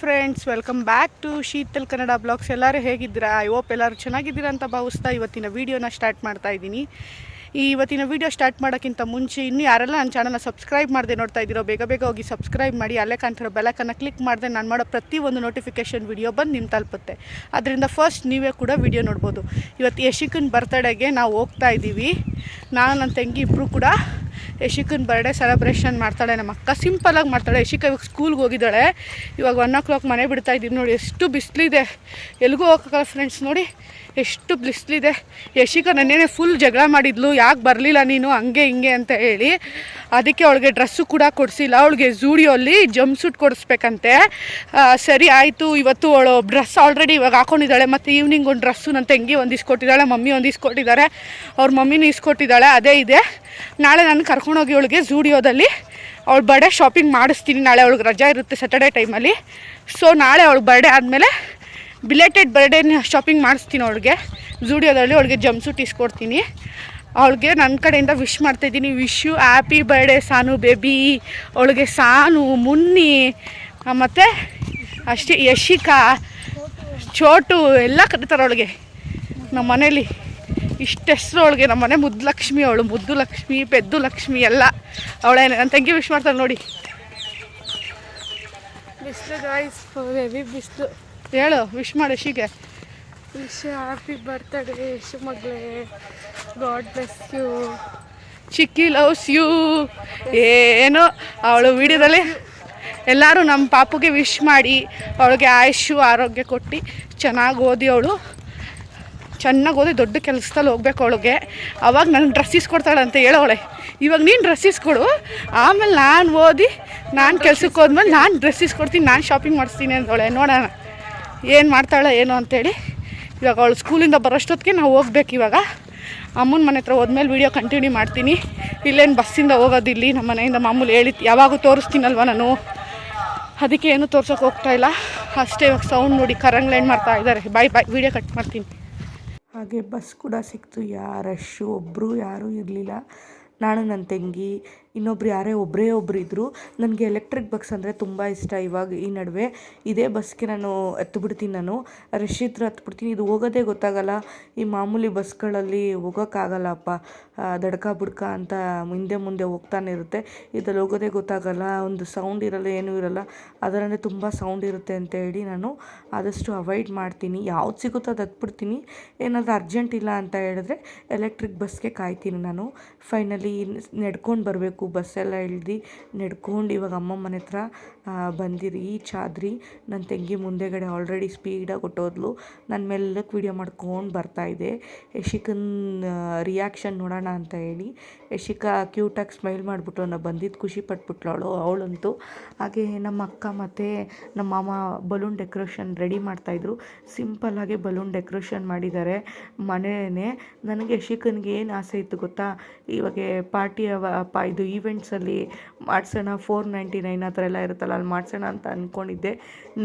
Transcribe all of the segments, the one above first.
Friends welcome back to Sheetal Kannada blogs. ಎಲ್ಲರೂ ಹೇಗಿದ್ದೀರಾ? I hope ಎಲ್ಲರೂ ಚೆನ್ನಾಗಿದ್ದೀರಾ ಅಂತ ಭಾವಿಸ್ತಾ ಇವತ್ತಿನ ವೀಡಿಯೋನ ಸ್ಟಾರ್ಟ್ ಮಾಡ್ತಾ ಇದ್ದೀನಿ. ಈ ಇವತ್ತಿನ ವೀಡಿಯೋ ಸ್ಟಾರ್ಟ್ ಮಾಡೋಕ್ಕಿಂತ ಮುಂಚೆ ಇನ್ನೂ ಯಾರೆಲ್ಲ ನನ್ನ ಚಾನಲ್ನ ಸಬ್ಸ್ಕ್ರೈಬ್ ಮಾಡದೆ ನೋಡ್ತಾ ಇದ್ದೀರೋ, ಬೇಗ ಬೇಗ ಹೋಗಿ ಸಬ್ಸ್ಕ್ರೈಬ್ ಮಾಡಿ, ಅಲ್ಲೇ ಕಾಣ್ತಿರೋ ಬೆಲಕನ್ನು ಕ್ಲಿಕ್ ಮಾಡಿದೆ ನಾನು ಮಾಡೋ ಪ್ರತಿಯೊಂದು ನೋಟಿಫಿಕೇಷನ್ ವೀಡಿಯೋ ಬಂದು ನಿಮ್ಮ ತಲುಪುತ್ತೆ. ಅದರಿಂದ ಫಸ್ಟ್ ನೀವೇ ಕೂಡ ವೀಡಿಯೋ ನೋಡ್ಬೋದು. ಇವತ್ತು ಯಶಿಕನ್ ಬರ್ತಡೇಗೆ ನಾವು ಹೋಗ್ತಾ ಇದ್ದೀವಿ ನಾನು ನನ್ನ ತಂಗಿ ಇಬ್ಬರು ಕೂಡ ಯಶಿಕನ್ ಬರ್ಡೇ ಸೆಲೆಬ್ರೇಷನ್ ಮಾಡ್ತಾಳೆ ನಮ್ಮ ಅಕ್ಕ. ಸಿಂಪಲಾಗಿ ಮಾಡ್ತಾಳೆ. ಯಶಿಕ ಇವಾಗ ಸ್ಕೂಲ್ಗೆ ಹೋಗಿದ್ದಾಳೆ. ಇವಾಗ ಒನ್ ಓ ಕ್ಲಾಕ್ ಮನೆ ಬಿಡ್ತಾ ಇದ್ದೀವಿ ನೋಡಿ, ಎಷ್ಟು ಬಿಸಿಲಿದೆ. ಎಲ್ಲಿಗೂ ಹೋಗೋಕ್ಕಲ್ಲ ಫ್ರೆಂಡ್ಸ್ ನೋಡಿ, ಎಷ್ಟು ಬಿಸಿಲಿದೆ. ಯಶಿಕ ನನ್ನೇನೆ ಫುಲ್ ಜಗಳ ಮಾಡಿದ್ಲು. ಯಾಕೆ ಬರಲಿಲ್ಲ ನೀನು? ಹಂಗೆ ಹಿಂಗೆ ಅಂತ ಹೇಳಿ. ಅದಕ್ಕೆ ಅವಳಿಗೆ ಡ್ರೆಸ್ಸು ಕೂಡ ಕೊಡಿಸಿಲ್ಲ. ಅವಳಿಗೆ ಝೂಡಿಯೋಲ್ಲಿ ಜಂಪ್ ಸೂಟ್ ಕೊಡಿಸ್ಬೇಕಂತೆ. ಸರಿ ಆಯಿತು, ಇವತ್ತು ಅವಳು ಡ್ರೆಸ್ ಆಲ್ರೆಡಿ ಇವಾಗ ಹಾಕೊಂಡಿದ್ದಾಳೆ. ಮತ್ತು ಈವ್ನಿಂಗ್ ಒಂದು ಡ್ರೆಸ್ಸು ನನ್ನ ತಂಗಿ ಒಂದು ಇಸ್ಕೊಟ್ಟಿದ್ದಾಳೆ ಮಮ್ಮಿ ಒಂದು ಇಸ್ಕೊಟ್ಟಿದ್ದಾರೆ ಅವ್ರ ಮಮ್ಮಿನೂ ಇಸ್ಕೊಟ್ಟಿದ್ದಾಳೆ. ಅದೇ ಇದೆ. ನಾಳೆ ನಾನು ಕರ್ಕೊಂಡೋಗಿ ಅವಳಿಗೆ ಝೂಡಿಯೋದಲ್ಲಿ. ಅವಳು ಬರ್ಡೇ ಶಾಪಿಂಗ್ ಮಾಡಿಸ್ತೀನಿ. ನಾಳೆ ಅವಳಿಗೆ ರಜಾ ಇರುತ್ತೆ ಸ್ಯಾಟರ್ಡೇ ಟೈಮಲ್ಲಿ ಸೊ ನಾಳೆ ಅವಳ ಬರ್ಡೇ ಆದಮೇಲೆ ಬಿಲೇಟೆಡ್ ಬರ್ಡೇ ಶಾಪಿಂಗ್ ಮಾಡಿಸ್ತೀನಿ ಅವಳಿಗೆ. ಝೂಡಿಯೋದಲ್ಲಿ ಅವಳಿಗೆ ಜಂಪ್ ಸೂಟ್ ಇಸ್ಕೊಡ್ತೀನಿ. ಅವಳಿಗೆ ನನ್ನ ಕಡೆಯಿಂದ ವಿಶ್ ಮಾಡ್ತಾಯಿದ್ದೀನಿ wish you happy birthday Sanu baby ಅವಳಿಗೆ ಸಾನು ಮುನ್ನಿ ಮತ್ತು ಅಷ್ಟೇ ಯಶಿಕಾ ಚೋಟು ಎಲ್ಲ ಕರೀತಾರೆ ಅವಳಿಗೆ. ನಮ್ಮ ಮನೇಲಿ ಇಷ್ಟು ಹೆಸ್ರು ಅವಳಿಗೆ ನಮ್ಮ ಮನೆ ಮುದ್ದು ಲಕ್ಷ್ಮಿ ಅವಳು ಮುದ್ದು ಲಕ್ಷ್ಮಿ ಪೆದ್ದು ಲಕ್ಷ್ಮಿ ಎಲ್ಲ ಅವಳೇನೆ ನನ್ನ ತಂಗಿ ವಿಶ್ ಮಾಡ್ತಾಳೆ ನೋಡಿ. ಬಿಸಿಲು ಗಾಯ್ಸ್ ಹೆವಿ ಬಿಸಿಲು ಹೇಳು ವಿಶ್ ಮಾಡು ಶೀಗೆ ವಿಶ್ ಹ್ಯಾಪಿ ಬರ್ತಡೇ ಯಶು ಮಗಳೇ. God bless you chikki loves you ಏನು? ಅವಳು ವಿಡಿಯೋದಲ್ಲಿ ಎಲ್ಲರೂ ನಮ್ಮ ಪಾಪುಗೆ ವಿಶ್ ಮಾಡಿ ಅವಳಿಗೆ ಆಯುಷು ಆರೋಗ್ಯ ಕೊಟ್ಟು ಚೆನ್ನಾಗಿ ಓದಿ ಅವಳು. ಚೆನ್ನಾಗಿ ಓದಿ ದೊಡ್ಡ ಕೆಲಸದಲ್ಲಿ ಹೋಗ್ಬೇಕು ಅವಳಿಗೆ. ಅವಾಗ ನನಗೆ ಡ್ರೆಸ್ ಅಂತ ಹೇಳೋಳೆ ಇವಾಗ ನೀನು ಡ್ರೆಸ್ ಇಸ್ಕೊಡು ಆಮೇಲೆ ನಾನು ಓದಿ, ನಾನು ಕೆಲ್ಸಕ್ಕೆ ಹೋದ್ಮೇಲೆ ನಾನು ಡ್ರೆಸ್ ಇಸ್ಕೊಡ್ತೀನಿ ನಾನು ಶಾಪಿಂಗ್ ಮಾಡಿಸ್ತೀನಿ ಅಂದವಳೆ. ನೋಡೋಣ, ಏನು ಮಾಡ್ತಾಳೆ ಏನು ಅಂತೇಳಿ. ಇವಾಗ ಅವಳು ಸ್ಕೂಲಿಂದ ಬರೋಷ್ಟೊತ್ತಿಗೆ ನಾವು ಹೋಗ್ಬೇಕು ಇವಾಗ. ಅಮ್ಮನ ಮನೆ ಹತ್ರ ಹೋದ್ಮೇಲೆ ವೀಡಿಯೋ ಕಂಟಿನ್ಯೂ ಮಾಡ್ತೀನಿ. ಇಲ್ಲೇನು ಬಸ್ಸಿಂದ ಹೋಗೋದಿಲ್ಲಿ ನಮ್ಮ ಮನೆಯಿಂದ ಮಾಮೂಲಿ ಹೇಳಿ ಯಾವಾಗೂ ತೋರಿಸ್ತೀನಲ್ವ ನಾನು. ಅದಕ್ಕೆ ಏನು ತೋರ್ಸೋಕೆ ಹೋಗ್ತಾ ಇಲ್ಲ. ಅಷ್ಟೇ ಇವಾಗ ಸೌಂಡ್ ನೋಡಿ ಕರಂಗ್ಲೈನ್ ಮಾಡ್ತಾ ಇದ್ದಾರೆ. ಬಾಯ್ ಬಾಯ್ ವೀಡಿಯೋ ಕಟ್ ಮಾಡ್ತೀನಿ. ಹಾಗೆ ಬಸ್ ಕೂಡ ಸಿಕ್ತು. ಯಾ ರಶ್ಶು ಒಬ್ಬರು ಯಾರೂ ಇರಲಿಲ್ಲ. ನಾನು ನನ್ನ ತಂಗಿ ಇನ್ನೊಬ್ರು ಯಾರೇ ಒಬ್ಬರೇ ಒಬ್ರು ಇದ್ದರು ನನಗೆ ಎಲೆಕ್ಟ್ರಿಕ್ ಬಸ್ ಅಂದರೆ ತುಂಬ ಇಷ್ಟ ಇವಾಗ ಈ ನಡುವೆ. ಇದೇ ಬಸ್ಗೆ ನಾನು ಹತ್ಬಿಡ್ತೀನಿ ನಾನು. ರಶ್ ಹತ್ಬಿಡ್ತೀನಿ ಇದು ಹೋಗೋದೇ ಗೊತ್ತಾಗಲ್ಲ. ಈ ಮಾಮೂಲಿ ಬಸ್ಗಳಲ್ಲಿ ಹೋಗೋಕ್ಕಾಗಲ್ಲಪ್ಪ. ದಡ್ಕ ಬುಡ್ಕ ಅಂತ ಹಿಂದೆ ಮುಂದೆ ಹೋಗ್ತಾನೆ ಇರುತ್ತೆ. ಇದ್ರಲ್ಲಿ ಹೋಗೋದೇ ಗೊತ್ತಾಗಲ್ಲ. ಒಂದು ಸೌಂಡ್ ಇರಲ್ಲ, ಏನೂ ಇರಲ್ಲ. ಅದರಲ್ಲೇ ತುಂಬ ಸೌಂಡ್ ಇರುತ್ತೆ ಅಂತ ಹೇಳಿ ನಾನು ಆದಷ್ಟು ಅವಾಯ್ಡ್ ಮಾಡ್ತೀನಿ. ಯಾವ್ದು ಸಿಗುತ್ತೋ ಅದು ಹತ್ಬಿಡ್ತೀನಿ ಏನಾದರೂ ಅರ್ಜೆಂಟ್ ಇಲ್ಲ ಅಂತ ಹೇಳಿದ್ರೆ ಎಲೆಕ್ಟ್ರಿಕ್ ಬಸ್ಗೆ ಕಾಯ್ತೀನಿ ನಾನು. ಫೈನಲಿ ನಡ್ಕೊಂಡು ಬರಬೇಕು. ಬಸ್ಸೆಲ್ಲ ಇಳ್ದು ನಡ್ಕೊಂಡು ಇವಾಗ ಅಮ್ಮ ಮನೆ ಹತ್ರ ಬಂದಿರಿ ಬಂದಿರಿ ಚಾದ್ರಿ. ನನ್ನ ತಂಗಿ ಮುಂದೆಗಡೆ ಆಲ್ರೆಡಿ ಸ್ಪೀಡಾಗಿ ಕೊಟ್ಟೋದ್ಲು ನನ್ನ ಮೆಲ್ಲಕ್ಕೆ ವೀಡಿಯೋ ಮಾಡ್ಕೊಂಡು ಬರ್ತಾಯಿದ್ದೆ ಯಶಿಕನ್ ರಿಯಾಕ್ಷನ್ ನೋಡೋಣ ಅಂತ ಹೇಳಿ. ಯಶಿಕಾ ಕ್ಯೂಟಾಗಿ ಸ್ಮೈಲ್ ಮಾಡಿಬಿಟ್ಟು ನಾ ಬಂದಿದ್ದು ಖುಷಿ ಪಟ್ಬಿಟ್ಲವಳು ಅವಳು, ಅವಳಂತೂ. ಹಾಗೆ ನಮ್ಮ ಅಕ್ಕ ಮತ್ತು ನಮ್ಮ ಮಾಮ ಬಲೂನ್ ಡೆಕೋರೇಷನ್ ರೆಡಿ ಮಾಡ್ತಾಯಿದ್ರು ಸಿಂಪಲ್ಲಾಗಿ ಬಲೂನ್ ಡೆಕೋರೇಷನ್ ಮಾಡಿದ್ದಾರೆ ಮನೆಯೇ ನನಗೆ ಯಶಿಕನ್ಗೆ ಏನು ಆಸೆ ಇತ್ತು ಗೊತ್ತಾ? ಇವಾಗ ಪಾರ್ಟಿ ಪ ಇದು ಈವೆಂಟ್ಸಲ್ಲಿ ಮಾಡಿಸೋಣ, ಫೋರ್ ನೈಂಟಿ ನೈನ್ ಆ ಥರ ಎಲ್ಲ ಇರುತ್ತಲ್ಲ, ಅಲ್ಲಿ ಮಾಡಿಸೋಣ ಅಂತ ಅಂದ್ಕೊಂಡಿದ್ದೆ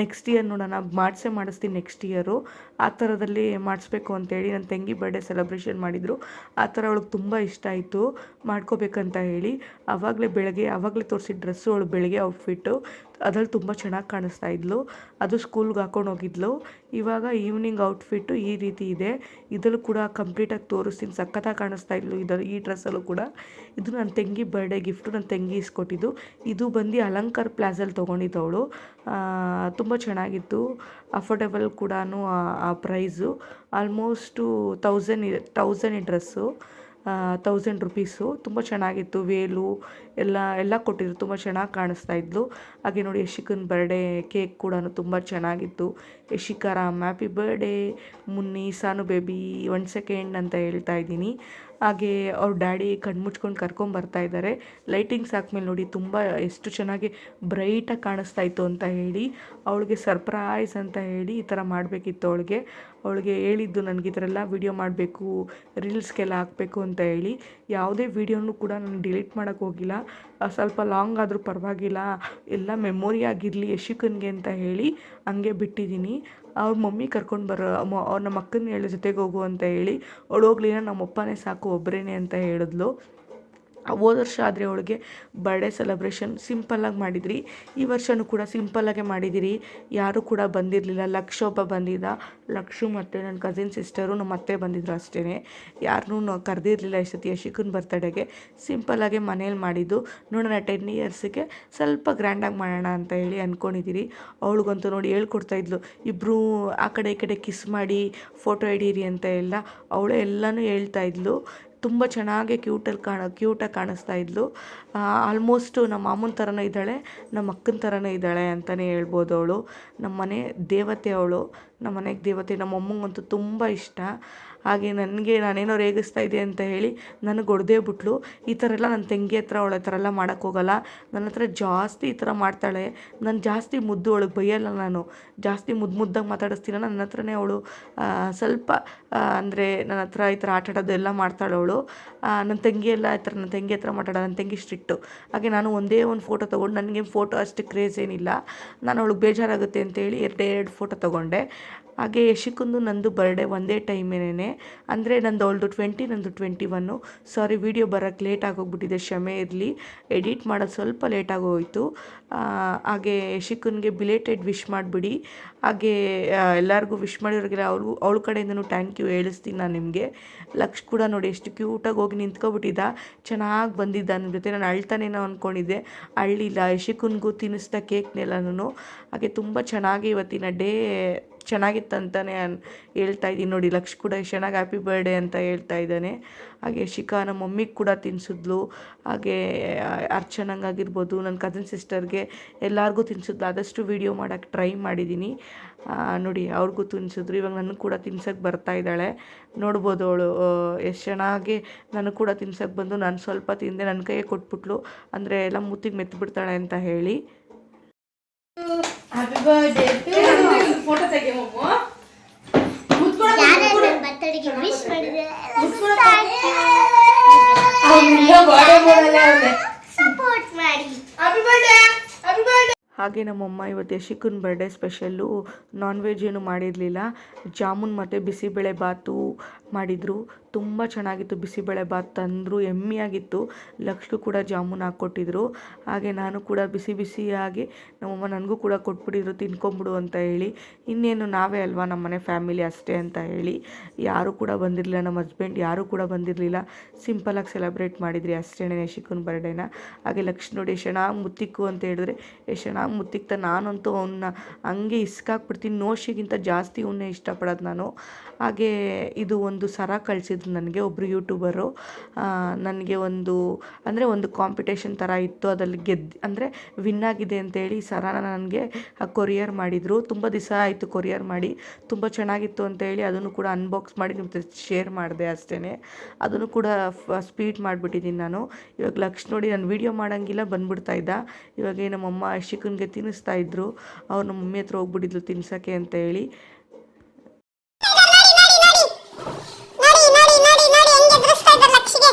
ನೆಕ್ಸ್ಟ್ ಇಯರ್ ನೋಡೋಣ, ಮಾಡಿಸೇ ಮಾಡಿಸ್ತೀನಿ ನೆಕ್ಸ್ಟ್ ಇಯರು ಆ ಥರದಲ್ಲಿ ಮಾಡಿಸ್ಬೇಕು ಅಂತೇಳಿ ನನ್ನ ತಂಗಿ ಬರ್ಡೇ ಸೆಲೆಬ್ರೇಷನ್ ಮಾಡಿದರು. ಆ ಥರ ಅವಳಿಗೆ ತುಂಬ ಇಷ್ಟ ಆಯಿತು. ಮಾಡ್ಕೋಬೇಕಂತ ಹೇಳಿ. ಆವಾಗಲೇ ಬೆಳಗ್ಗೆ, ಆವಾಗಲೇ ತೋರಿಸಿದ ಡ್ರೆಸ್ಸು ಅವಳು ಬೆಳಗ್ಗೆ ಔಟ್ಫಿಟ್ಟು ಅದ್ರಲ್ಲಿ ತುಂಬ ಚೆನ್ನಾಗಿ ಕಾಣಿಸ್ತಾ ಇದ್ಲು. ಅದು ಸ್ಕೂಲ್ಗೆ ಹಾಕೊಂಡು ಹೋಗಿದ್ಲು. ಇವಾಗ ಈವ್ನಿಂಗ್ ಔಟ್ಫಿಟ್ಟು ಈ ರೀತಿ ಇದೆ. ಇದರಲ್ಲೂ ಕೂಡ ಕಂಪ್ಲೀಟಾಗಿ ತೋರಿಸ್ತೀನಿ. ಸಖತ್ತಾಗಿ ಕಾಣಿಸ್ತಾ ಇದ್ಲು ಇದರಲ್ಲಿ ಈ ಡ್ರೆಸ್ಸಲ್ಲೂ ಕೂಡ. ಇದು ನನ್ನ ತಂಗಿ ಬರ್ಡೇ ಗಿಫ್ಟು ನನ್ನ ತಂಗಿ ಇಸ್ಕೊಟ್ಟಿದ್ದು. ಇದು ಬಂದು ಅಲಂಕಾರ್ ಪ್ಲಾಸಲ್ಲಿ ತೊಗೊಂಡಿದ್ದವಳು. ತುಂಬ ಚೆನ್ನಾಗಿತ್ತು. ಅಫೋರ್ಡೆಬಲ್ ಕೂಡ ಆ ಪ್ರೈಸು ಆಲ್ಮೋಸ್ಟು ತೌಸಂಡ್ ತೌಸಂಡ್ ಈ ಡ್ರೆಸ್ಸು ತೌಸಂಡ್ ರುಪೀಸು ತುಂಬ ಚೆನ್ನಾಗಿತ್ತು. ವೇಲು ಎಲ್ಲ ಎಲ್ಲ ಕೊಟ್ಟಿದ್ರು. ತುಂಬ ಚೆನ್ನಾಗಿ ಕಾಣಿಸ್ತಾ ಇದ್ಲು. ಹಾಗೆ ನೋಡಿ ಯಶಿಕನ್ ಬರ್ಡೇ ಕೇಕ್ ಕೂಡ ತುಂಬ ಚೆನ್ನಾಗಿತ್ತು. Yashika Ram happy birthday Munni Sanu baby one second ಅಂತ ಹೇಳ್ತಾ ಇದ್ದೀನಿ. ಹಾಗೆ ಅವ್ರ ಡ್ಯಾಡಿ ಕಣ್ಣು ಮುಚ್ಕೊಂಡು ಕರ್ಕೊಂಬರ್ತಾ ಇದ್ದಾರೆ ಲೈಟಿಂಗ್ಸ್ ಹಾಕ್ಮೇಲೆ ನೋಡಿ ತುಂಬ ಎಷ್ಟು ಚೆನ್ನಾಗಿ ಬ್ರೈಟಾಗಿ ಕಾಣಿಸ್ತಾ ಇತ್ತು ಅಂತ ಹೇಳಿ ಅವಳಿಗೆ ಸರ್ಪ್ರೈಸ್ ಅಂತ ಹೇಳಿ ಈ ಥರ ಮಾಡಬೇಕಿತ್ತು ಅವಳಿಗೆ. ಅವಳಿಗೆ ಹೇಳಿದ್ದು ನನಗೆ ಈ ಥರ ಎಲ್ಲ ವೀಡಿಯೋ ಮಾಡಬೇಕು ರೀಲ್ಸ್ಗೆಲ್ಲ ಹಾಕಬೇಕು ಅಂತ ಹೇಳಿ. ಯಾವುದೇ ವೀಡಿಯೋನು ಕೂಡ ನಾನು ಡಿಲೀಟ್ ಮಾಡೋಕ್ಕೆ ಹೋಗಿಲ್ಲ. ಆ, ಸ್ವಲ್ಪ ಲಾಂಗ್ ಆದರೂ ಪರವಾಗಿಲ್ಲ. ಎಲ್ಲ ಮೆಮೊರಿ ಆಗಿರಲಿ ಯಶಿಕನ್ಗೆ ಅಂತ ಹೇಳಿ ಹಂಗೆ ಬಿಟ್ಟಿದ್ದೀನಿ. ಅವ್ರ ಮಮ್ಮಿ ಕರ್ಕೊಂಡು ಬರೋ ಅವ್ರ ನಮ್ಮ ಅಕ್ಕನ ಹೇಳಿ ಜೊತೆಗೆ ಹೋಗು ಅಂತ ಹೇಳಿ, ಅವಳು ಹೋಗ್ಲಿಲ್ಲ ನಮ್ಮ ಅಪ್ಪನೇ ಸಾಕು ಒಬ್ಬರೇನೆ ಅಂತ ಹೇಳಿದ್ಲು. ಹೋದ ವರ್ಷ ಆದರೆ ಅವಳಿಗೆ ಬರ್ಡೇ ಸೆಲೆಬ್ರೇಷನ್ ಸಿಂಪಲ್ಲಾಗಿ ಮಾಡಿದ್ರಿ. ಈ ವರ್ಷವೂ ಕೂಡ ಸಿಂಪಲ್ಲಾಗೆ ಮಾಡಿದ್ದೀರಿ ಯಾರೂ ಕೂಡ ಬಂದಿರಲಿಲ್ಲ. ಲಕ್ಷ ಒಬ್ಬ ಬಂದಿದ್ದ. ಲಕ್ಷು ಮತ್ತು ನನ್ನ ಕಸಿನ್ ಸಿಸ್ಟರು ನಮ್ಮ ಅತ್ತೆ ಬಂದಿದ್ರು ಅಷ್ಟೇ ಯಾರನ್ನೂ ಕರೆದಿರಲಿಲ್ಲ ಸತಿ ಯಶಿಕನ ಬರ್ತಡೆಗೆ ಸಿಂಪಲ್ಲಾಗೆ ಮನೇಲಿ ಮಾಡಿದ್ದು. ನೋಡೋಣ ಟೆನ್ ಇಯರ್ಸಿಗೆ ಸ್ವಲ್ಪ ಗ್ರ್ಯಾಂಡಾಗಿ ಮಾಡೋಣ ಅಂತ ಹೇಳಿ ಅಂದ್ಕೊಂಡಿದ್ದೀರಿ ಅವಳಿಗಂತೂ ನೋಡಿ ಹೇಳ್ಕೊಡ್ತಾ ಇದ್ಲು. ಇಬ್ಬರು ಆ ಕಡೆ ಈ ಕಡೆ ಕಿಸ್ ಮಾಡಿ ಫೋಟೋ ಹಿಡೀರಿ ಅಂತ ಎಲ್ಲ. ಅವಳೇ ಎಲ್ಲನೂ ಹೇಳ್ತಾ ಇದ್ಲು. ತುಂಬ ಚೆನ್ನಾಗಿ ಕ್ಯೂಟಲ್ಲಿ ಕಾಣ ಕ್ಯೂಟಾಗಿ ಕಾಣಿಸ್ತಾ ಇದ್ಲು. ಆಲ್ಮೋಸ್ಟು ನಮ್ಮ ಮಾಮನ ಥರನೇ ಇದ್ದಾಳೆ, ನಮ್ಮ ಅಕ್ಕನ ಥರನೇ ಇದ್ದಾಳೆ ಅಂತಲೇ ಹೇಳ್ಬೋದು ಅವಳು. ನಮ್ಮ ಮನೆ ದೇವತೆ ಅವಳು. ನಮ್ಮ ಮನೆಗೆ ದೇವತೆ ನಮ್ಮ ಅಮ್ಮಂಗಂತೂ ತುಂಬ ಇಷ್ಟ. ಹಾಗೆ ನನಗೆ ನಾನೇನೋ ರೇಗಿಸ್ತಾ ಇದೆ ಅಂತ ಹೇಳಿ ನನಗೆ ಹೊಡೆದೇ ಬಿಟ್ಲು. ಈ ಥರ ಎಲ್ಲ ನನ್ನ ತಂಗಿ ಹತ್ರ ಅವಳ ಥರ ಎಲ್ಲ ಮಾಡೋಕ್ಕೋಗಲ್ಲ ನನ್ನ ಹತ್ರ ಜಾಸ್ತಿ ಈ ಥರ ಮಾಡ್ತಾಳೆ. ನಾನು ಜಾಸ್ತಿ ಮುದ್ದು ಅವಳಿಗೆ ಬೈಯಲ್ಲ ನಾನು. ಜಾಸ್ತಿ ಮುದ್ದು ಮುದ್ದಾಗಿ ಮಾತಾಡಿಸ್ತೀನ ನನ್ನ ಹತ್ರನೇ ಅವಳು ಸ್ವಲ್ಪ ಅಂದರೆ ನನ್ನ ಹತ್ರ ಈ ಥರ ಆಟ ಆಡೋದು ಎಲ್ಲ ಮಾಡ್ತಾಳೆ ಅವಳು. ನನ್ನ ತಂಗಿ ಎಲ್ಲ ಈ ಥರ ನನ್ನ ತಂಗಿ ಹತ್ರ ಮಾತಾಡೋ ನನ್ನ ತಂಗಿ ಸ್ಟ್ರಿಕ್ಟು ಹಾಗೆ ನಾನು ಒಂದೇ ಒಂದು ಫೋಟೋ ತೊಗೊಂಡು ನನಗೆ ಫೋಟೋ ಅಷ್ಟು ಕ್ರೇಜ್ ಏನಿಲ್ಲ. ನಾನು ಅವಳಿಗೆ ಬೇಜಾರಾಗುತ್ತೆ ಅಂತೇಳಿ ಎರಡೇ ಎರಡು ಫೋಟೋ ತೊಗೊಂಡೆ. ಹಾಗೆ ಯಶಿಕಂದು ನಂದು ಬರ್ಡೇ ಒಂದೇ ಟೈಮೇನೆ ಅಂದರೆ ನಂದು ಅವಳದು ಟ್ವೆಂಟಿ ನಂದು ಟ್ವೆಂಟಿ ಒನ್ನು ಸಾರಿ ವಿಡಿಯೋ ಬರೋಕ್ಕೆ ಲೇಟ್ ಆಗೋಗ್ಬಿಟ್ಟಿದೆ, ಕ್ಷಮೆ ಇರಲಿ. ಎಡಿಟ್ ಮಾಡೋದು ಸ್ವಲ್ಪ ಲೇಟ್ ಆಗೋಯ್ತು. ಹಾಗೆ ಯಶಿಕನ್ಗೆ ಬಿಲೇಟೆಡ್ ವಿಶ್ ಮಾಡಿಬಿಡಿ. ಹಾಗೆ ಎಲ್ಲರಿಗೂ ವಿಶ್ ಮಾಡಿರೋರಿಗೆಲ್ಲ ಅವ್ರಿಗೂ ಅವಳ ಕಡೆಯಿಂದನೂ ಥ್ಯಾಂಕ್ ಯು ಹೇಳಿಸ್ತೀನಿ ನಾನು ನಿಮಗೆ. ಲಕ್ಷ್ ಕೂಡ ನೋಡಿ ಎಷ್ಟು ಕ್ಯೂಟಾಗಿ ಹೋಗಿ ನಿಂತ್ಕೊಬಿಟ್ಟಿದ್ದ. ಚೆನ್ನಾಗಿ ಬಂದಿದ್ದ ನನ್ನ ಜೊತೆ. ನಾನು ಅಳ್ತಾನೇನೋ ಅಂದ್ಕೊಂಡಿದ್ದೆ ಅಳ್ಳಿಲ್ಲ ಯಶಿಕುನ್ಗೂ ತಿನ್ನಿಸ್ದ ಕೇಕ್ನೆಲ್ಲನೂ ಹಾಗೆ ತುಂಬ ಚೆನ್ನಾಗಿ ಇವತ್ತಿನ ಡೇ ಚೆನ್ನಾಗಿತ್ತಂತಾನೆ ಅನ್, ಹೇಳ್ತಾ ಇದ್ದೀನಿ ನೋಡಿ, ಲಕ್ಷ್ ಕೂಡ ಎಷ್ಟು ಚೆನ್ನಾಗಿ ಹ್ಯಾಪಿ ಬರ್ಡೇ ಅಂತ ಹೇಳ್ತಾ ಇದ್ದಾನೆ. ಹಾಗೆ ಶಿಖಾ ನಮ್ಮ ಮಮ್ಮಿಗೆ ಕೂಡ ತಿನ್ಸಿದ್ಲು. ಹಾಗೆ ಅರ್ಚನಂಗಾಗಿರ್ಬೋದು ನನ್ನ ಕಸಿನ್ ಸಿಸ್ಟರ್ಗೆ ಎಲ್ಲರಿಗೂ ತಿನ್ಸಿದ್ಲು. ಆದಷ್ಟು ವೀಡಿಯೋ ಮಾಡೋಕ್ಕೆ ಟ್ರೈ ಮಾಡಿದ್ದೀನಿ ನೋಡಿ, ಅವ್ರಿಗೂ ತಿನ್ಸಿದ್ರು. ಇವಾಗ ನನಗೆ ಕೂಡ ತಿನ್ಸಕ್ಕೆ ಬರ್ತಾ ಇದ್ದಾಳೆ. ನೋಡ್ಬೋದು ಅವಳು ಎಷ್ಟು ಚೆನ್ನಾಗಿ ನನಗೆ ಕೂಡ ತಿನ್ಸೋಕ್ಕೆ ಬಂದು ನಾನು ಸ್ವಲ್ಪ ತಿಂದೆ ನನ್ನ ಕೈಗೆ ಕೊಟ್ಬಿಟ್ಲು. ಅಂದರೆ ಎಲ್ಲ ಮುತ್ತಿಗೆ ಮೆತ್ತು ಬಿಡ್ತಾಳೆ ಅಂತ ಹೇಳಿ. ಬರ್ತಡೆಗೆ ತೆಗೆ ಮಾಡಿದ್ರೆ ಸಪೋರ್ಟ್ ಮಾಡಿ. ಹಾಗೆ ನಮ್ಮಮ್ಮ ಇವತ್ತು ಯಶಿಕನ್ ಬರ್ಡೇ ಸ್ಪೆಷಲ್ಲು ನಾನ್ ವೆಜ್ ಏನು ಮಾಡಿರಲಿಲ್ಲ. ಜಾಮೂನ್ ಮತ್ತು ಬಿಸಿಬೇಳೆ ಬಾತು ಮಾಡಿದರು. ತುಂಬ ಚೆನ್ನಾಗಿತ್ತು. ಬಿಸಿಬೇಳೆ ಬಾತ್ ತಂದರು ಎಮ್ಮಿಯಾಗಿತ್ತು. ಲಕ್ಷ್ಮು ಕೂಡ ಜಾಮೂನ್ ಹಾಕ್ಕೊಟ್ಟಿದ್ರು. ಹಾಗೆ ನಾನು ಕೂಡ ಬಿಸಿ ಬಿಸಿಯಾಗಿ ನಮ್ಮಮ್ಮ ನನಗೂ ಕೂಡ ಕೊಟ್ಬಿಟ್ಟಿದ್ರು, ತಿನ್ಕೊಂಬಿಡು ಅಂತ ಹೇಳಿ. ಇನ್ನೇನು ನಾವೇ ಅಲ್ವಾ ನಮ್ಮ ಮನೆ ಫ್ಯಾಮಿಲಿ ಅಷ್ಟೇ ಅಂತ ಹೇಳಿ. ಯಾರೂ ಕೂಡ ಬಂದಿರಲಿಲ್ಲ, ನಮ್ಮ ಹಸ್ಬೆಂಡ್ ಯಾರೂ ಕೂಡ ಬಂದಿರಲಿಲ್ಲ. ಸಿಂಪಲಾಗಿ ಸೆಲೆಬ್ರೇಟ್ ಮಾಡಿದ್ರಿ ಅಷ್ಟೇ ಯಶಿಕನ್ ಬರ್ಡೇನ. ಹಾಗೆ ಲಕ್ಷ್ಮಿ ನೋಡಿ ಎಷ್ಟು ಚೆನ್ನಾಗಿ ಮುತ್ತಿಕ್ಕು ಅಂತ ಹೇಳಿದ್ರೆ ಎಷ್ಟು ಚೆನ್ನಾಗಿ ಮುತ್ತಿಕ್ತ ನಾನಂತೂ ಅವನ್ನ ಹಂಗೆ ಇಸ್ಕಾಕ್ಬಿಡ್ತೀನಿ. ನೋಶಿಗಿಂತ ಜಾಸ್ತಿ ಅವನ್ನೇ ಇಷ್ಟಪಡೋದು ನಾನು. ಹಾಗೆ ಇದು ಒಂದು ಸರ ಕಳಿಸಿದ್ರು. ನನಗೆ ಒಬ್ಬರು ಯೂಟ್ಯೂಬರು ನನಗೆ ಒಂದು, ಅಂದರೆ ಒಂದು ಕಾಂಪಿಟೇಷನ್ ಥರ ಇತ್ತು ಅದರಲ್ಲಿ ಗೆದ್ದು, ಅಂದರೆ ವಿನ್ ಆಗಿದೆ ಅಂತೇಳಿ ಸರಾನ ನನಗೆ ಕೊರಿಯರ್ ಮಾಡಿದರು. ತುಂಬ ದಿವಸ ಆಯಿತು ಕೊರಿಯರ್ ಮಾಡಿ, ತುಂಬ ಚೆನ್ನಾಗಿತ್ತು ಅಂತೇಳಿ ಅದನ್ನು ಕೂಡ ಅನ್ಬಾಕ್ಸ್ ಮಾಡಿ ನಿಮ್ಮ ಶೇರ್ ಮಾಡಿದೆ ಅಷ್ಟೇ ಅದನ್ನು ಕೂಡ ಸ್ಪೀಡ್ ಮಾಡಿಬಿಟ್ಟಿದ್ದೀನಿ ನಾನು. ಇವಾಗ ಲಕ್ಷ ನೋಡಿ ನಾನು ವೀಡಿಯೋ ಮಾಡೋಂಗಿಲ್ಲ, ಬಂದ್ಬಿಡ್ತಾ ಇದ್ದ. ಇವಾಗ ನಮ್ಮಮ್ಮ ಶಿಕನ್ಗೆ ತಿನ್ನಿಸ್ತಾ ಇದ್ದರು ಅವ್ರು ನಮ್ಮ ಮಮ್ಮಿ ಹತ್ರ ಹೋಗ್ಬಿಟ್ಟಿದ್ಲು ತಿನ್ಸೋಕ್ಕೆ ಅಂತ ಹೇಳಿ ನೋಡಿ ನೋಡಿ ನೋಡಿ ನೋಡಿ ಹೆಂಗೆ ಎದುರಿಸ್ತಾ ಇದ್ದಾರೆ ಲಕ್ಷಿಗೆ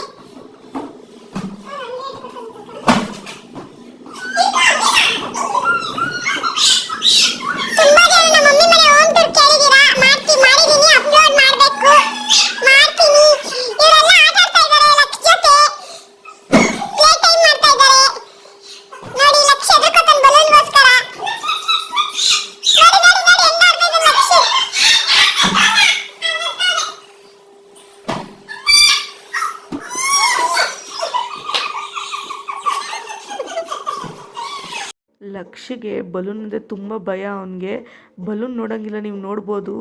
ತುಂಬಾ ಜನ ನಮ್ಮ ಮಮ್ಮಿ ಮನೆ ಹೋಮ್ ಟೂರ್ ಕೇಳಿದೀರಾ ಮಾಡ್ತಿ ಮಾಡಿದೀನಿ ಅಪ್ಲೋಡ್ ಮಾಡಬೇಕು ಮಾಡ್ತೀನಿ ಇವರೆಲ್ಲ ಆಟ ಆಡ್ತಾ ಇದ್ದಾರೆ ಲಕ್ಷ ಜೊತೆ ಪ್ಲೇ ಟೈಮ್ ಮಾಡ್ತಾ ಇದ್ದಾರೆ ನೋಡಿ ಲಕ್ಷ ಎದುರ್ಕೊತಾನೆ ಬಲೂನ್ಗೋಸ್ಕರ ನೋಡಿ ನೋಡಿ ನೋಡಿ ಹೆಂಗ್ ಆಡ್ತಾ ಇದ್ದಾನೆ ಲಕ್ಷ ಲಕ್ಷಿಗೆ ಬಲೂನ್ ಅಂದರೆ ತುಂಬ ಭಯ ಅವನಿಗೆ. ಬಲೂನ್ ನೋಡೋಂಗಿಲ್ಲ, ನೀವು ನೋಡ್ಬೋದು.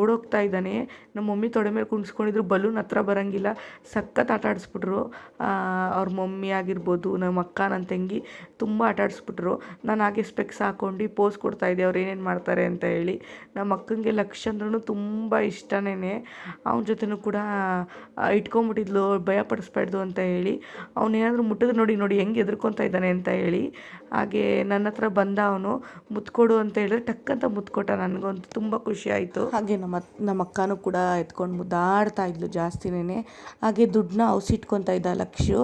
ಓಡೋಗ್ತಾ ಇದ್ದಾನೆ. ನಮ್ಮ ಮಮ್ಮಿ ತೊಡೆ ಮೇಲೆ ಕುಣಿಸ್ಕೊಂಡಿದ್ರು, ಬಲೂನ್ ಹತ್ರ ಬರೋಂಗಿಲ್ಲ. ಸಖತ್ ಆಟ ಆಡಿಸ್ಬಿಟ್ರು. ಅವ್ರ ಮಮ್ಮಿ ಆಗಿರ್ಬೋದು ನಮ್ಮ ಅಕ್ಕ ನನ್ನ ತಂಗಿ ತುಂಬ ಆಟ ಆಡಿಸ್ಬಿಟ್ರು. ನಾನು ಹಾಗೆ ಸ್ಪೆಕ್ಸ್ ಹಾಕ್ಕೊಂಡು ಪೋಸ್ ಕೊಡ್ತಾ ಇದ್ದೆ, ಅವ್ರು ಏನೇನು ಮಾಡ್ತಾರೆ ಅಂತ ಹೇಳಿ. ನಮ್ಮ ಅಕ್ಕಂಗೆ ಲಕ್ಷ ಅಂದ್ರೂ ತುಂಬ ಇಷ್ಟನೇ ಅವನ ಜೊತೆನೂ ಕೂಡ ಇಟ್ಕೊಂಬಿಟ್ಟಿದ್ಲು, ಭಯ ಪಡಿಸ್ಬಾರ್ದು ಅಂತ ಹೇಳಿ. ಅವನೇನಾದರೂ ಮುಟ್ಟಿದ್ರೆ ನೋಡಿ ನೋಡಿ, ಹೆಂಗೆ ಎದ್ರುಕೊತಾ ಇದ್ದಾನೆ ಅಂತ ಹೇಳಿ. ಹಾಗೆ ನನ್ನ ಹತ್ರ ಬಂದ ಅವನು, ಮುತ್ಕೊಡು ಅಂತ ಹೇಳಿದ್ರೆ ಟಕ್ ಅಂತ ಮುತ್ಕೊಟ್ಟ ನನಗಂತೂ ತುಂಬ ಖುಷಿ ಆಯಿತು. ಹಾಗೆ ನಮ್ಮ ನಮ್ಮ ಅಕ್ಕನೂ ಕೂಡ ಎತ್ಕೊಂಡು ಮುದ್ದಾಡ್ತಾ ಇದ್ಲು ಜಾಸ್ತಿನೇ ಹಾಗೆ ದುಡ್ಡನ್ನ ಔಸಿಟ್ಕೊತಾ ಇದ್ದ ಲಕ್ಷು.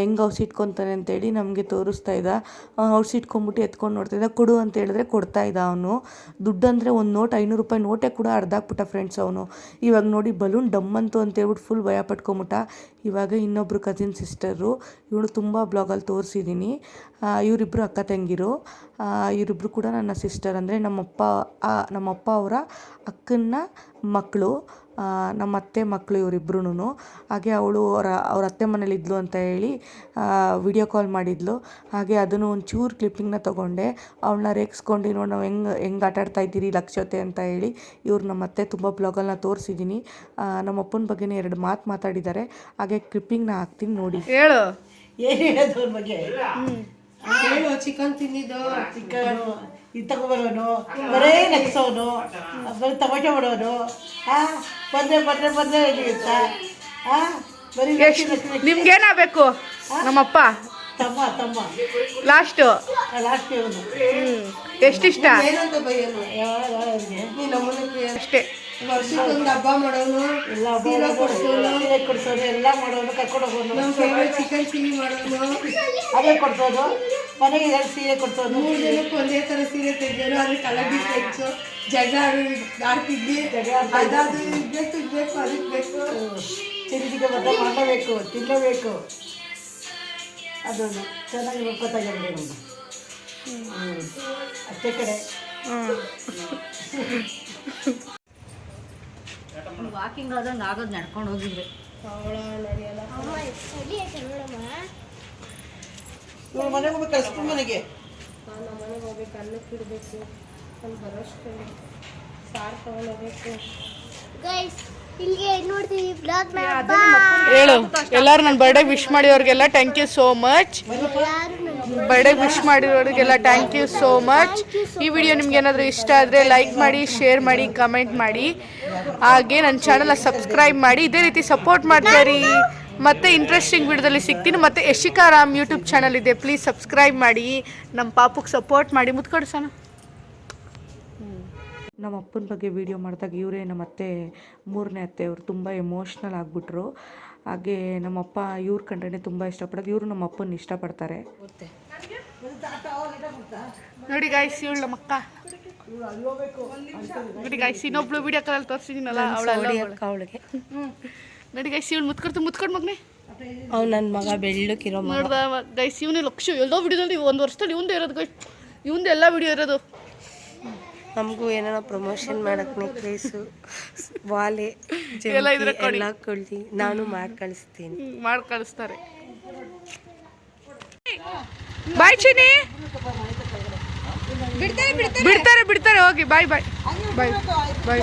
ಹೆಂಗೆ ಔಸಿಟ್ಕೊತಾನೆ ಅಂತೇಳಿ ನಮಗೆ ತೋರಿಸ್ತಾ ಇದ್ದ. ಔಸಿಟ್ಕೊಂಬಿಟ್ಟು ಎತ್ಕೊಂಡು ನೋಡ್ತಾ ಇದ್ದ. ಕೊಡು ಅಂತ ಹೇಳಿದ್ರೆ ಕೊಡ್ತಾ ಇದ್ದ ಅವನು. ದುಡ್ಡು ಅಂದರೆ ಒಂದು ನೋಟ್, ಐನೂರು ರೂಪಾಯಿ ನೋಟೇ ಕೂಡ ಅರ್ಧಾಕ್ಬಿಟ್ಟ ಫ್ರೆಂಡ್ಸ್ ಅವನು. ಇವಾಗ ನೋಡಿ ಬಲೂನ್ ಡಮ್ ಅಂತು ಹೇಳ್ಬಿಟ್ಟು ಫುಲ್ ಭಯ ಪಟ್ಕೊಂಬಿಟ್ಟ. ಇವಾಗ ಇನ್ನೊಬ್ರು ಕಸಿನ್ ಸಿಸ್ಟರು ಇವಳು ತುಂಬ ಬ್ಲಾಗಲ್ಲಿ ತೋರಿಸಿದ್ದೀನಿ ಇವರಿಬ್ಬರು ಅಕ್ಕ ತಂಗಿರು ಇವರಿಬ್ಬರು ಕೂಡ ನನ್ನ ಸಿಸ್ಟರ್ ಅಂದರೆ ನಮ್ಮಪ್ಪ ಆ, ನಮ್ಮಪ್ಪ ಅವರ ಅಕ್ಕನ ಮಕ್ಕಳು ನಮ್ಮ ಅತ್ತೆ ಮಕ್ಕಳು ಇವರಿಬ್ರು ಹಾಗೆ ಅವಳು ಅವರ ಅವ್ರ ಅತ್ತೆ ಮನೇಲಿದ್ಲು ಅಂತ ಹೇಳಿ ವಿಡಿಯೋ ಕಾಲ್ ಮಾಡಿದ್ಲು. ಹಾಗೆ ಅದನ್ನು ಒಂಚೂರು ಕ್ಲಿಪ್ಪಿಂಗ್ನ ತೊಗೊಂಡೆ. ಅವಳನ್ನ ರೇಗಿಸ್ಕೊಂಡು ನೋಡಿ ನಾವು ಹೆಂಗೆ ಹೆಂಗೆ ಆಟಾಡ್ತಾ ಇದ್ದೀರಿ ಲಕ್ಷತೆ? ಅಂತ ಹೇಳಿ ಇವ್ರು ನಮ್ಮ ಅತ್ತೆ ತುಂಬ ಬ್ಲಾಗಲ್ನ ತೋರಿಸಿದ್ದೀನಿ ನಮ್ಮ ಅಪ್ಪನ ಬಗ್ಗೆನೇ ಎರಡು ಮಾತು ಮಾತಾಡಿದ್ದಾರೆ. ಹಾಗೆ ಕ್ಲಿಪ್ಪಿಂಗ್ನ ಹಾಕ್ತೀನಿ ನೋಡಿ. ಹೇಳು. ಏನು ಹೇಳೋದು ಅವ್ರ ಬಗ್ಗೆ? ಹೇಳು ಚಿಕನ್ ತಿಂದಿದ್ದು ಚಿಕನು ಇದು ತಗೊಬರೋನು ಬರೇ ನಗಿಸೋನು ಬರೀ ತಮಾಷೆ ಮಾಡೋನು ಹಾ ಬಂದ್ರೆ ಬಂದ್ರೆ ಬಂದ್ರೆ ಅಂತ ಆ ಬರೀ ನಿಮ್ಗೆ ಏನಾಗಬೇಕು ನಗ್ಸಿ. ನಿಮ್ಗೇನಾಗಬೇಕು ನಮ್ಮಪ್ಪ. ತಮ್ಮ ತಮ್ಮ. ಲಾಸ್ಟು ಲಾಸ್ಟ್ ಇವನು. ಎಷ್ಟಿಷ್ಟ? ಏನಂತ ಬೈಯೋನು ನೀನು ಅಷ್ಟೇ. ವರ್ಷಕ್ಕೊಂದು ಹಬ್ಬ ಮಾಡೋನು ಎಲ್ಲ ಸೀರೆ ಕೊಡ್ಸೋನು ಸೀರೆ ಕೊಡ್ಸೋನು ಎಲ್ಲ ಮಾಡೋನು ಕರ್ಕೊಂಡು ಹೋಗೋನು. ನಮ್ಮ ಫೇವ್ರೆಟ್ ಚಿಕನ್ ಚಿಲ್ಲಿ ಮಾಡೋನು. ಅದೇ ಕೊಡ್ಸೋನು ಮನೆಗೆ ಎರಡು ಸೀರೆ ಮೂರು ಜನಕ್ಕೆ ಒಂದೇ ಥರ ಸೀರೆ ತೆಗೆಯೋನು ಅದ್ರ ಕಲರ್ ಡಿಫ್ರೆನ್ಸು ಜಗಳ ಆಡಿ- ಆಡ್ತಿದ್ವಿ ಜಗಳ ಆಡ್ತಾ ಅದಾದ್ರು ಇದ್ಬೇಕು ಇದ್ಬೇಕು ಅದಕ್ಕೆ ಬೇಕು ಬದ್ದ ಮಾಡಬೇಕು ತಿನ್ನಬೇಕು ಅದನ್ನು ಚೆನ್ನಾಗಿ ಅವನು ಹ್ಞೂ ಅಷ್ಟೇ ಕಡೆ. ವಾಕಿಂಗ್ ಆದಂಗೆ ಆಗೋದು ನಡ್ಕೊಂಡು ಹೋಗಿದ್ರೆ ಇವ್ರ ಮನೆಗೆ ಹೋಗ್ಬೇಕು ಮನೆಗೆ ನಮ್ಮ ಮನೆಗೆ. ಹೋಗ್ಬೇಕು ಅನ್ನಕ್ಕೆ ಇಡಬೇಕು ಅಲ್ಲಿ ಬರೋಷ್ಟು ಸಾರು ತಗೊಂಡೋಗ್ಬೇಕು ಗೈಸ್ ಇಲ್ಲಿಗೆ ನೋಡ್ತೀವಿ ಬ್ಲಾಗ್ ಹೇಳು. ಎಲ್ಲರೂ ನನ್ನ birthday wish ಮಾಡಿರೋರಿಗೆಲ್ಲ thank you so much birthday wish ಮಾಡಿರೋರಿಗೆಲ್ಲ thank you so much ಈ ವಿಡಿಯೋ ನಿಮ್ಗೆ ಏನಾದರೂ ಇಷ್ಟ ಆದರೆ ಲೈಕ್ ಮಾಡಿ ಶೇರ್ ಮಾಡಿ ಕಮೆಂಟ್ ಮಾಡಿ. ಹಾಗೆ ನನ್ನ ಚಾನಲ್ನ ಸಬ್ಸ್ಕ್ರೈಬ್ ಮಾಡಿ. ಇದೇ ರೀತಿ ಸಪೋರ್ಟ್ ಮಾಡ್ತಾರಿ ಮತ್ತೆ ಇಂಟ್ರೆಸ್ಟಿಂಗ್ ವಿಡಿಯೋದಲ್ಲಿ ಸಿಗ್ತೀನಿ. ಮತ್ತೆ ಯಶಿಕಾ ರಾಮ್ ಯೂಟ್ಯೂಬ್ ಚಾನಲ್ ಇದೆ. ಪ್ಲೀಸ್ ಸಬ್ಸ್ಕ್ರೈಬ್ ಮಾಡಿ. ನಮ್ಮ ಪಾಪಕ್ಕೆ ಸಪೋರ್ಟ್ ಮಾಡಿ. ಮುತ್ಕೊಡ್ಸೋಣ. ನಮ್ಮ ಅಪ್ಪನ ಬಗ್ಗೆ ವೀಡಿಯೋ ಮಾಡಿದಾಗ ಇವರೇ ನಮ್ಮ ಅತ್ತೆ ಮೂರನೇ ಅತ್ತೆ ಅವರು ತುಂಬ ಎಮೋಷ್ನಲ್ ಆಗಿಬಿಟ್ರು. ಹಾಗೆ ನಮ್ಮಪ್ಪ ಇವ್ರ ಕಂಡ್ರೆ ತುಂಬ ಇಷ್ಟಪಡೋದು. ಇವರು ನಮ್ಮ ಅಪ್ಪನ ಇಷ್ಟಪಡ್ತಾರೆ. ನೋಡಿ ಗಾಯ್ಸ್ ಇವಳು ನಮ್ಮ ಅಕ್ಕ. ನೋಡಿ ಗಾಯ್ಸ್ ಇನ್ನೊಬ್ಳು ವಿಡಿಯೋ ಕಾಲಲ್ಲಿ ತೋರಿಸಿದ್ದೀನಲ್ಲ ಅವಳ. ಅವಳಿಗೆ. ನೋಡಿ ಗೈಸ್ ಇವಳು ಮುತ್ಕೊಡ್ತು ಮುತ್ಕೊಂಡು ಮಗನೇ. ಅವ್ ನನ್ನ ಮಗ ಬೆಳ್ಳಕ್ಕಿರೋ ನೋಡ್ದ ಗೈಸ್ ಇವನೇ ಲಕ್ಷ. ಎಲ್ಲೋ ವಿಡಿಯೋದಲ್ಲಿ ಒಂದು ವರ್ಷದಲ್ಲಿ ಇವಂದೇ ಇರೋದು ಗೈಸ್ ಇವಂದು ಎಲ್ಲ ವಿಡಿಯೋ ಇರೋದು. ನಮಗೂ ಏನೋ ಪ್ರಮೋಷನ್ ಮಾಡಕ್ ನೆಕ್ಲೇಸು ವಾಲೆ ಎಲ್ಲ ಇದ್ರೆ ಕೊಡಿ. ಎಲ್ಲ ಕೊಡ್ಲಿ ನಾನು ಮಾಡಿ ಕಳಿಸ್ತೀನಿ. ಮಾಡಿ ಕಳಿಸ್ತಾರೆ. ಬಾಯ್ ಚಿನಿ ಬಿಡ್ತಾರೆ ಬಿಡ್ತಾರೆ ಹೋಗಿ. ಬಾಯ್ ಬಾಯ್. ಬಾಯ್ ಬಾಯ್ ಬಾಯ್.